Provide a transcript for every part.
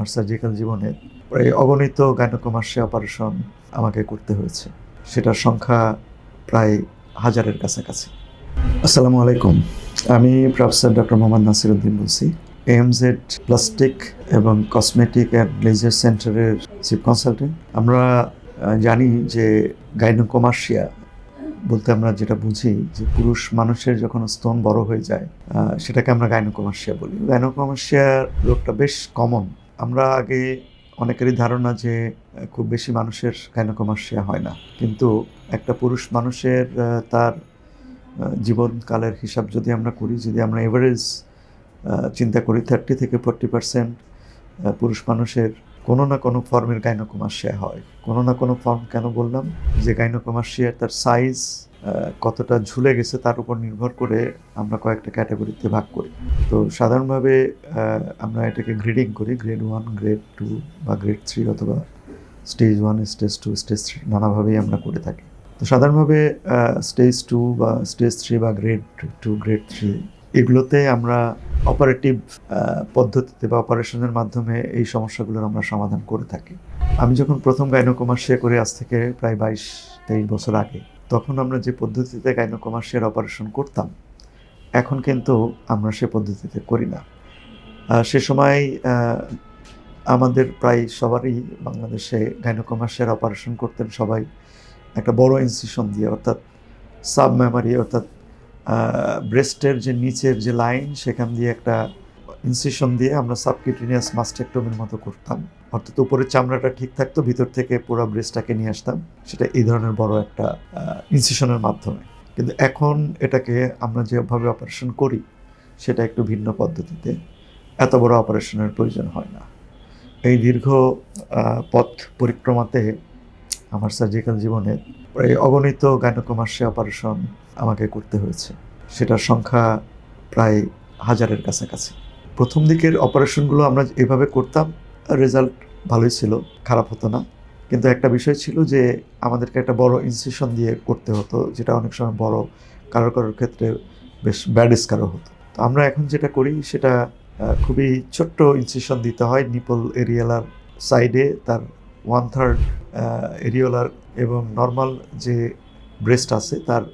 আমার সার্জিক্যাল জীবনে প্রায় অগণিত গাইনোকোমাসি অপারেশন আমাকে করতে হয়েছে। সেটার সংখ্যা প্রায় হাজারের কাছাকাছি। আসসালামু আলাইকুম। আমি প্রফেসর ডক্টর মোহাম্মদ নাসিরুদ্দিন বলছি। এমজেড প্লাস্টিক এবং কসমেটিক অ্যান্ড লেজার সেন্টারের চিফ কনসালটেন্ট আমরা জানি যে গাইনোকোমাসিয়া বলতে আমরা যেটা বুঝি যে পুরুষ মানুষের যখন স্তন বড় হয়ে যায় সেটাকে আমরা গাইনোকোমাসিয়া বলি। গাইনোকোমাসিয়া রোগটা বেশ কমন আমরা আগে অনেকেরই ধারণা যে, খুব বেশি মানুষের গাইনোকোমাসিয়া হয় না। কিন্তু একটা পুরুষ মানুষের তার জীবনকালের হিসাব যদি আমরা করি, যদি আমরা এভারেজ চিন্তা করি থার্টি থেকে ফোর্টি পার্সেন্ট পুরুষ মানুষের কোনো না কোনো ফর্মের গাইনোকোমাসিয়া হয়। কোনো না কোনো ফর্ম কেন বললাম? যে গাইনোকোমাসিয়ার তার সাইজ কতটা ঝুলে গেছে তার উপর নির্ভর করে আমরা কয়েকটা ক্যাটাগরিতে ভাগ করি। তো সাধারণভাবে আমরা এটাকে গ্রেডিং করি গ্রেড ওয়ান গ্রেড টু বা গ্রেড থ্রি অথবা stage one stage two stage three নানাভাবেই আমরা করে থাকি। তো সাধারণভাবে স্টেজ টু বা স্টেজ থ্রি বা গ্রেড টু গ্রেড থ্রি এগুলোতে আমরা অপারেটিভ পদ্ধতিতে বা অপারেশনের মাধ্যমে এই সমস্যাগুলোর আমরা সমাধান করে থাকি। আমি যখন প্রথম গাইনোকোমাসিয়া করে আজ থেকে প্রায় বাইশ, তেইশ বছর আগে, তখন আমরা যে পদ্ধতিতে গাইনোকোমাসিয়ার অপারেশন করতাম, এখন কিন্তু আমরা সে পদ্ধতিতে করি না। সে সময় আমাদের প্রায় সবারই বাংলাদেশে গাইনোকোমাসিয়ার অপারেশন করতেন সবাই। একটা বড় ইনসিশন দিয়ে, অর্থাৎ সাব মেমারি অর্থাৎ ব্রেস্টের যে নিচের যে লাইন সেখান দিয়ে একটা ইনসিশন দিয়ে আমরা সাবকিউটিনিয়াস মাস্টেক্টমির মতো করতাম। অর্থাৎ উপরের চামড়াটা ঠিক থাকতো, ভিতর থেকে পুরো ব্রেস্টটাকে নিয়ে আসতাম। সেটা এই ধরনের বড় একটা ইনসিশনের মাধ্যমে। কিন্তু এখন এটাকে আমরা যেভাবে অপারেশন করি, সেটা একটু ভিন্ন পদ্ধতিতে এত বড় অপারেশনের প্রয়োজন হয় না। এই দীর্ঘ পথ পরিক্রমাতে আমার সার্জিক্যাল জীবনে প্রায় অগণিত গাইনোকোমাসি অপারেশন আমাকে করতে হয়েছে। সেটার সংখ্যা প্রায় হাজারের কাছাকাছি। প্রথম দিকের অপারেশনগুলো আমরা এভাবে করতাম রেজাল্ট ভালোই ছিল, খারাপ হতো না। কিন্তু একটা বিষয় ছিল যে, আমাদেরকে একটা বড় ইনসিশন দিয়ে করতে হতো, যেটা অনেক সময় বড় কারও কারোর ক্ষেত্রে বেশ ব্যাড স্কারও হতো। তো আমরা এখন যেটা করি, সেটা খুবই ছোট্ট ইনসিশন দিতে হয় নিপল এরিয়ালার সাইডে তার ওয়ান থার্ড এরিওলার এবং নর্মাল যে ব্রেস্ট আছে, তার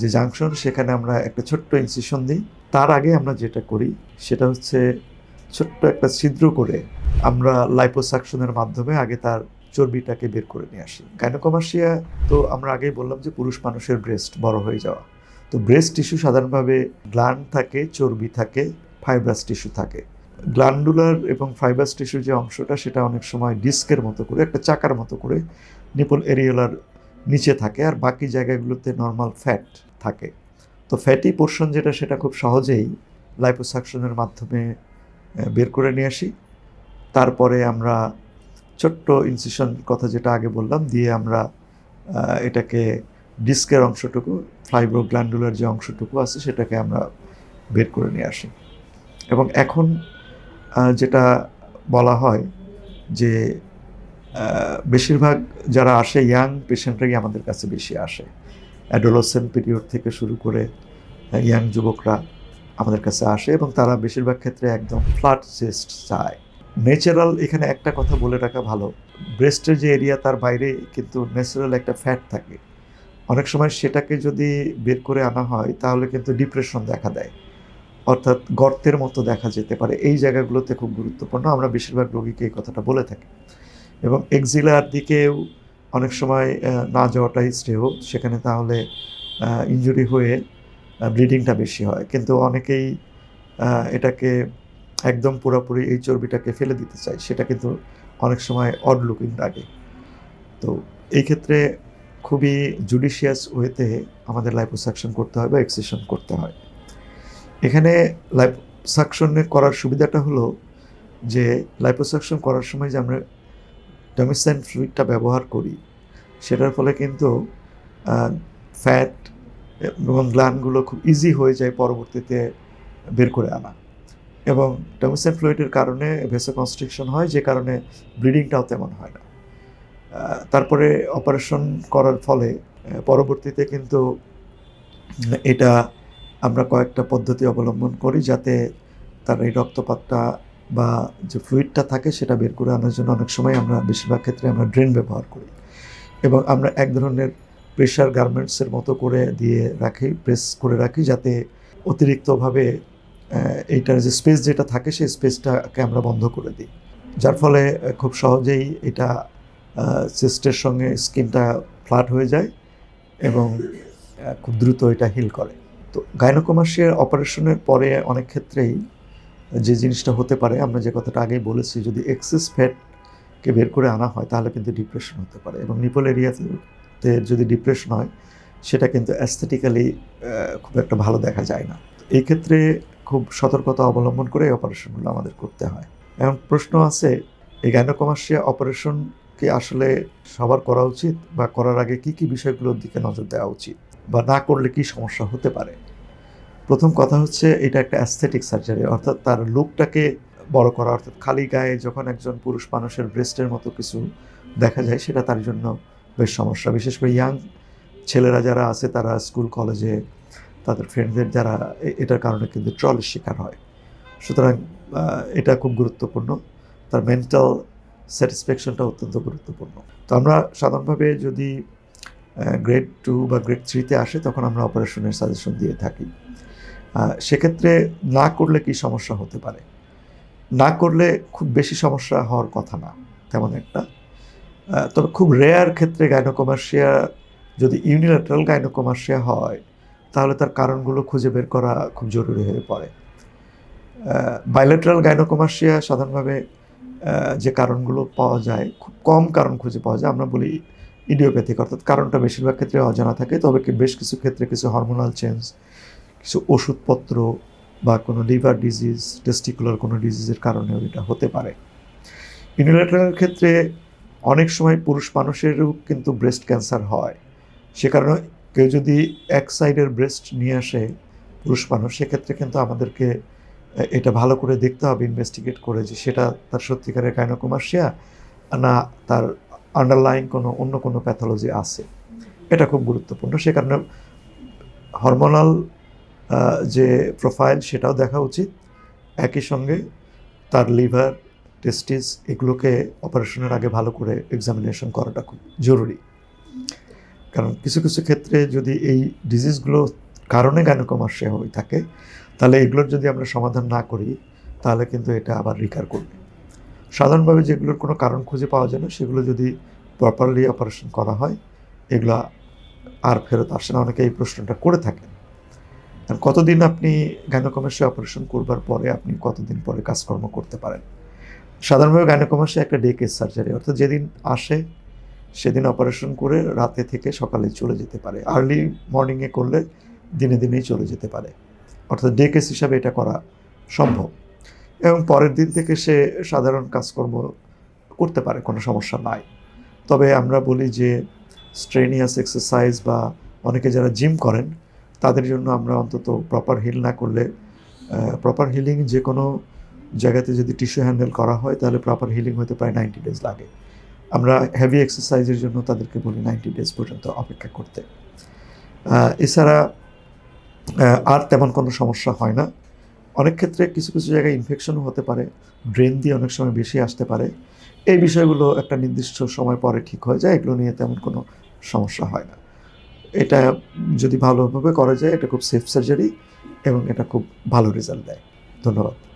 যে জাংশন সেখানে আমরা একটা ছোট্ট ইনসিশন দিই। তার আগে আমরা যেটা করি, সেটা হচ্ছে ছোট্ট একটা ছিদ্র করে আমরা লাইপোসাকশনের মাধ্যমে আগে তার চর্বিটাকে বের করে নিয়ে আসি। গাইনোকমাসিয়া তো আমরা আগেই বললাম যে পুরুষ মানুষের ব্রেস্ট বড় হয়ে যাওয়া। তো ব্রেস্ট টিস্যু সাধারণভাবে গ্ল্যান্ড থাকে, চর্বি থাকে ফাইব্রাস টিস্যু থাকে। গ্ল্যান্ডুলার এবং ফাইবার টিস্যুর যে অংশটা, সেটা অনেক সময় ডিস্কের মতো করে, একটা চাকার মতো করে নিপল এরিওলার নিচে থাকে আর বাকি জায়গাগুলোতে নর্মাল ফ্যাট থাকে। তো ফ্যাটি পোর্শন যেটা, সেটা খুব সহজেই লাইপোসাকশনের মাধ্যমে বের করে নিয়ে আসি। তারপরে আমরা ছোট্ট ইনসিশন কথা যেটা আগে বললাম, দিয়ে আমরা এটাকে ডিস্কের অংশটুকু ফ্লাইব্রোগ্ল্যান্ডুলার যে অংশটুকু আছে, সেটাকে আমরা বের করে নিয়ে আসি। এবং এখন যেটা বলা হয় যে বেশিরভাগ যারা আসে ইয়াং পেশেন্টরাই আমাদের কাছে বেশি আসে। অ্যাডোলসেন্ট পিরিয়ড থেকে শুরু করে ইয়াং যুবকরা আমাদের কাছে আসে এবং তারা বেশিরভাগ ক্ষেত্রে একদম ফ্ল্যাট চেস্ট চায়। ন্যাচারাল এখানে একটা কথা বলে রাখা ভালো ব্রেস্টের যে এরিয়া তার বাইরে কিন্তু ন্যাচারাল একটা ফ্যাট থাকে। অনেক সময় সেটাকে যদি বের করে আনা হয়, তাহলে কিন্তু ডিপ্রেশন দেখা দেয়। অর্থাৎ গর্তের মতো দেখা যেতে পারে। এই জায়গাগুলোতে খুব গুরুত্বপূর্ণ। আমরা বেশিরভাগ রোগীকে এই কথাটা বলে থাকি। এবং এক্সিলার দিকেও অনেক সময় না যাওয়াটাই শ্রেয়। সেখানে তাহলে ইনজুরি হয়ে ব্লিডিংটা বেশি হয়। কিন্তু অনেকেই এটাকে একদম পুরোপুরি এই চর্বিটাকে ফেলে দিতে চায়। সেটা কিন্তু অনেক সময় অড লুকিং লাগে। তো এই ক্ষেত্রে খুবই জুডিশিয়াস ওয়েতে আমাদের লাইপোসাকশন করতে হয় বা এক্সেশন করতে হয়। এখানে লাইপোসাকশনে করার সুবিধাটা হলো যে লাইপোসাকশন করার সময় যে আমরা ডোমিসাইন ফ্লুইডটা ব্যবহার করি, সেটার ফলে কিন্তু ফ্যাট এবং গ্লানগুলো খুব ইজি হয়ে যায় পরবর্তীতে বের করে আনা। এবং ডোমিসাইন ফ্লুইডের কারণে ভেসো কনস্ট্রিকশন হয়, যে কারণে ব্লিডিংটাও তেমন হয় না। তারপরে অপারেশন করার ফলে, পরবর্তীতে কিন্তু, এটা আমরা কয়েকটা পদ্ধতি অবলম্বন করি যাতে তার এই রক্তপাতটা বা যে ফ্লুইডটা থাকে সেটা বের করে আনার জন্য অনেক সময় আমরা বেশিরভাগ ক্ষেত্রে আমরা ড্রেন ব্যবহার করি। এবং আমরা এক ধরনের প্রেশার গার্মেন্টসের মতো করে দিয়ে রাখি প্রেস করে রাখি যাতে অতিরিক্তভাবে এইটার যে স্পেস যেটা থাকে সেই স্পেসটাকে আমরা বন্ধ করে দিই। যার ফলে খুব সহজেই এটা চেস্টের সঙ্গে স্কিনটা ফ্ল্যাট হয়ে যায় এবং খুব দ্রুত এটা হিল করে। তো গাইনোকমার্সিয়ার অপারেশনের পরে অনেক ক্ষেত্রেই যে জিনিসটা হতে পারে, আমরা যে কথাটা আগেই বলেছি, যদি এক্সেস ফ্যাটকে বের করে আনা হয়, তাহলে কিন্তু ডিপ্রেশন হতে পারে এবং নিপল এরিয়াতে যদি ডিপ্রেশন হয়, সেটা কিন্তু অ্যাস্থেটিক্যালি খুব একটা ভালো দেখা যায় না। এই ক্ষেত্রে খুব সতর্কতা অবলম্বন করে এই অপারেশনগুলো আমাদের করতে হয়। এখন প্রশ্ন আছে, এই গাইনোকমার্সিয়া অপারেশন কি আসলে সবার করা উচিত বা করার আগে কি কি বিষয়গুলোর দিকে নজর দেওয়া উচিত? বা না করলে কি সমস্যা হতে পারে? প্রথম কথা হচ্ছে এটা একটা অ্যাস্থেটিক সার্জারি অর্থাৎ তার লুকটাকে বড় করা, অর্থাৎ খালি গায়ে যখন একজন পুরুষ মানুষের ব্রেস্টের মতো কিছু দেখা যায়, সেটা তার জন্য বেশ সমস্যা। বিশেষ করে ইয়াং ছেলেরা যারা আছে, তারা স্কুল কলেজে তাদের ফ্রেন্ডদের যারা এটার কারণে কিন্তু ট্রলের শিকার হয়। সুতরাং এটা খুব গুরুত্বপূর্ণ। তার মেন্টাল স্যাটিসফ্যাকশনটা অত্যন্ত গুরুত্বপূর্ণ। তো আমরা সাধারণভাবে যদি গ্রেড টু বা গ্রেড থ্রিতে আসে, তখন আমরা অপারেশনের সাজেশন দিয়ে থাকি। সেক্ষেত্রে না করলে কি সমস্যা হতে পারে? না করলে খুব বেশি সমস্যা হওয়ার কথা না, তেমন একটা। তবে খুব রেয়ার ক্ষেত্রে গাইনোকমার্সিয়া যদি ইউনিল্যাটারাল গাইনোকমার্সিয়া হয়, তাহলে তার কারণগুলো খুঁজে বের করা খুব জরুরি হয়ে পড়ে। বাইলেটারাল গাইনোকমার্সিয়া সাধারণভাবে যে কারণগুলো পাওয়া যায়, খুব কম কারণ খুঁজে পাওয়া যায়। আমরা বলি ইডিওপ্যাথিক, অর্থাৎ কারণটা বেশিরভাগ ক্ষেত্রে অজানা থাকে, তবে বেশ কিছু ক্ষেত্রে কিছু হরমোনাল চেঞ্জ কিছু ওষুধপত্র বা কোনো লিভার ডিজিজ টেস্টিকুলার কোনো ডিজিজের কারণেও এটা হতে পারে। ইউনিলেটারের ক্ষেত্রে অনেক সময় পুরুষ মানুষেরও কিন্তু ব্রেস্ট ক্যান্সার হয়। সে কারণে কেউ যদি এক সাইডের ব্রেস্ট নিয়ে আসে পুরুষ মানুষ, সেক্ষেত্রে কিন্তু আমাদেরকে এটা ভালো করে দেখতে হবে ইনভেস্টিগেট করে যে সেটা তার সত্যিকারের গাইনোকমার্সিয়া না তার আন্ডারলাইন কোনো, অন্য কোনো প্যাথোলজি আছে। এটা খুব গুরুত্বপূর্ণ। সে কারণে হরমোনাল যে প্রোফাইল সেটাও দেখা উচিত। একই সঙ্গে তার লিভার টেস্টিস এগুলোকে অপারেশনের আগে ভালো করে এক্সামিনেশন করাটা খুব জরুরি। কারণ কিছু কিছু ক্ষেত্রে যদি এই ডিজিজগুলো কারণে গাইনোকমার্সিয়া হয়ে থাকে, তাহলে এগুলোর যদি আমরা সমাধান না করি, তাহলে কিন্তু এটা আবার রিকার করবে। সাধারণভাবে যেগুলোর কোনো কারণ খুঁজে পাওয়া যায় না, সেগুলো যদি প্রপারলি অপারেশন করা হয়, এগুলো আর ফেরত আসে না। অনেকে এই প্রশ্নটা করে থাকেন। আর কতদিন আপনি গাইনোকমার্সিয়া অপারেশন করবার পরে আপনি কতদিন পরে কাজকর্ম করতে পারেন? সাধারণভাবে গাইনোকমার্সিয়া একটা ডে কেস সার্জারি অর্থাৎ যেদিন আসে, সেদিন অপারেশন করে রাতে থেকে সকালে চলে যেতে পারে। আর্লি মর্নিংয়ে করলে দিনে দিনেই চলে যেতে পারে। অর্থাৎ ডে কেস হিসাবে এটা করা সম্ভব। এবং পরের দিন থেকে সে সাধারণ কাজকর্ম করতে পারে, কোনো সমস্যা নাই। তবে আমরা বলি যে স্ট্রেনিয়াস এক্সারসাইজ বা অনেকে যারা জিম করেন, তাদের জন্য আমরা অন্তত প্রপার হিল না করলে প্রপার হিলিং যে কোনো জায়গাতে যদি টিস্যু হ্যান্ডেল করা হয়, তাহলে প্রপার হিলিং হতে প্রায় নাইনটি ডেজ লাগে। আমরা হেভি এক্সারসাইজের জন্য তাদেরকে বলি নাইনটি ডেজ পর্যন্ত অপেক্ষা করতে। এছাড়া আর তেমন কোনো সমস্যা হয় না। অনেক ক্ষেত্রে কিছু কিছু জায়গায় ইনফেকশনও হতে পারে ড্রেন দিয়ে অনেক সময় বেশি আসতে পারে। এই বিষয়গুলো একটা নির্দিষ্ট সময় পরে ঠিক হয়ে যায়, এগুলো নিয়ে তেমন কোনো সমস্যা হয় না। এটা যদি ভালোভাবে করা যায়, এটা খুব সেফ সার্জারি এবং এটা খুব ভালো রেজাল্ট দেয়। ধন্যবাদ।